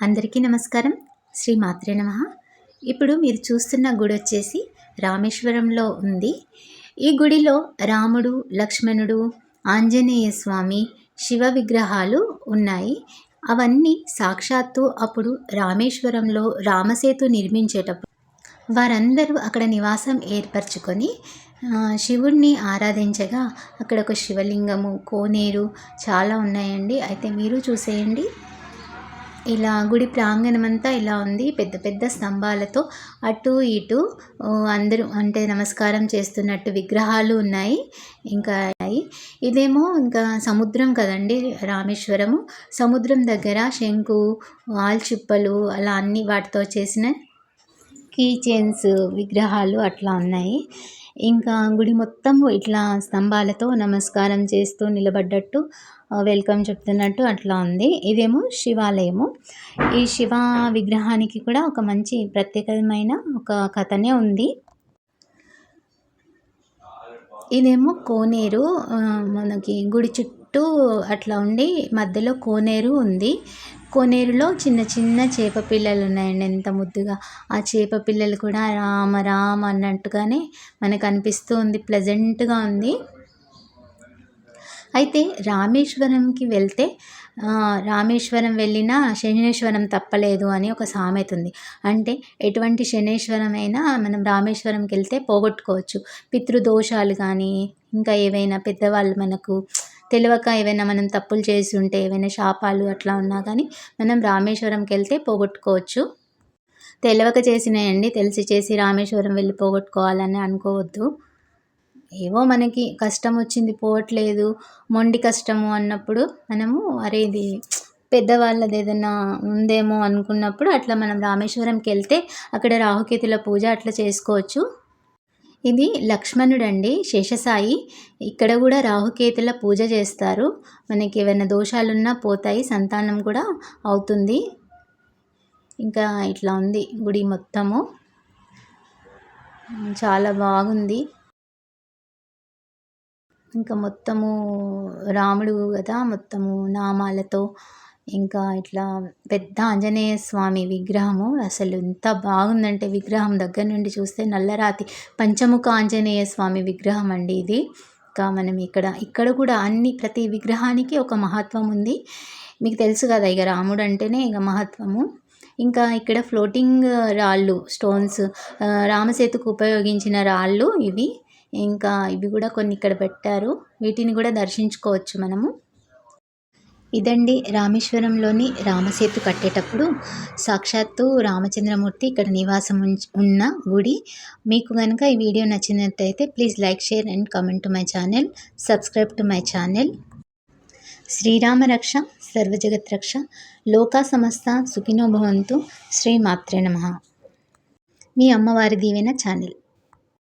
అందరికీ నమస్కారం. శ్రీ మాత్రే నమ. ఇప్పుడు మీరు చూస్తున్న గుడి వచ్చేసి రామేశ్వరంలో ఉంది. ఈ గుడిలో రాముడు లక్ష్మణుడు ఆంజనేయ స్వామి శివ విగ్రహాలు ఉన్నాయి. అవన్నీ సాక్షాత్తు అప్పుడు రామేశ్వరంలో రామసేతు నిర్మించేటప్పుడు వారందరూ అక్కడ నివాసం ఏర్పరచుకొని శివుణ్ణి ఆరాధించగా అక్కడ ఒక శివలింగము కోనేరు చాలా ఉన్నాయండి. అయితే మీరు చూసేయండి. ఇలా గుడి ప్రాంగణం అంతా ఇలా ఉంది. పెద్ద పెద్ద స్తంభాలతో అటు ఇటు అందరూ అంటే నమస్కారం చేస్తున్నట్టు విగ్రహాలు ఉన్నాయి. ఇంకా ఇదేమో ఇంకా సముద్రం కదండి రామేశ్వరము. సముద్రం దగ్గర శంకు ఆల్చిప్పలు అలా అన్ని వాటితో చేసిన కీ చైన్స్ విగ్రహాలు అట్లా ఉన్నాయి. ఇంకా గుడి మొత్తము ఇట్లా స్తంభాలతో నమస్కారం చేస్తూ నిలబడ్డట్టు వెల్కమ్ చెప్తున్నట్టు అట్లా ఉంది. ఇదేమో శివాలయము. ఈ శివ విగ్రహానికి కూడా ఒక మంచి ప్రత్యేకమైన ఒక కథనే ఉంది. ఇదేమో కోనేరు మనకి గుడి చుట్టూ అట్లా ఉండి మధ్యలో కోనేరు ఉంది. కోనేరులో చిన్న చిన్న చేప పిల్లలు ఉన్నాయండి ఎంత ముద్దుగా. ఆ చేప పిల్లలు కూడా రామ రామ అన్నట్టుగానే మనకు అనిపిస్తూ ఉంది ప్లెజెంట్గా ఉంది. అయితే రామేశ్వరంకి వెళ్తే రామేశ్వరం వెళ్ళినా శనేశ్వరం తప్పలేదు అని ఒక సామెత ఉంది. అంటే ఎటువంటి శనేశ్వరం అయినా మనం రామేశ్వరంకి వెళ్తే పోగొట్టుకోవచ్చు. పితృదోషాలు కానీ ఇంకా ఏవైనా పెద్దవాళ్ళు మనకు తెలియక ఏవైనా మనం తప్పులు చేసి ఉంటే ఏవైనా శాపాలు అట్లా ఉన్నా కానీ మనం రామేశ్వరంకి వెళ్తే పోగొట్టుకోవచ్చు. తెలియక చేసినాయండి తెలిసి చేసి రామేశ్వరం వెళ్ళి పోగొట్టుకోవాలని అనుకోవద్దు. ఏవో మనకి కష్టం వచ్చింది పోవట్లేదు మొండి కష్టము అన్నప్పుడు మనము అరే ఇది పెద్దవాళ్ళది ఏదైనా ఉందేమో అనుకున్నప్పుడు అట్లా మనం రామేశ్వరంకి వెళ్తే అక్కడ రాహుకేతుల పూజ అట్లా చేసుకోవచ్చు. ఇది లక్ష్మణుడు అండి శేషసాయి. ఇక్కడ కూడా రాహుకేతుల పూజ చేస్తారు. మనకి ఏమైనా దోషాలున్నా పోతాయి సంతానం కూడా అవుతుంది. ఇంకా ఇట్లా ఉంది గుడి మొత్తము. చాలా బాగుంది. ఇంకా మొత్తము రాముడు కదా మొత్తము నామాలతో ఇంకా ఇట్లా పెద్ద ఆంజనేయ స్వామి విగ్రహము. అసలు ఎంత బాగుందంటే విగ్రహం దగ్గర నుండి చూస్తే నల్లరాతి పంచముఖ ఆంజనేయ స్వామి విగ్రహం అండి ఇది. ఇంకా మనం ఇక్కడ ఇక్కడ కూడా అన్ని ప్రతి విగ్రహానికి ఒక మహత్వం ఉంది. మీకు తెలుసు కదా ఇక రాముడు అంటేనే ఇక మహత్వము. ఇంకా ఇక్కడ ఫ్లోటింగ్ రాళ్ళు స్టోన్స్ రామసేతుకు ఉపయోగించిన రాళ్ళు ఇవి. ఇంకా ఇవి కూడా కొన్ని ఇక్కడ పెట్టారు. వీటిని కూడా దర్శించుకోవచ్చు మనము. ఇదండి రామేశ్వరంలోని రామసేతు కట్టేటప్పుడు సాక్షాత్తు రామచంద్రమూర్తి ఇక్కడ నివాసం ఉన్న గుడి. మీకు కనుక ఈ వీడియో నచ్చినట్టయితే please like share and comment to my channel. Subscribe to my channel. Srirama రక్ష సర్వజగత్ రక్ష లోకా సమస్త సుఖినో భవంతు శ్రీ మాత్రే నమ. మీ అమ్మవారి దీవెన ఛానల్.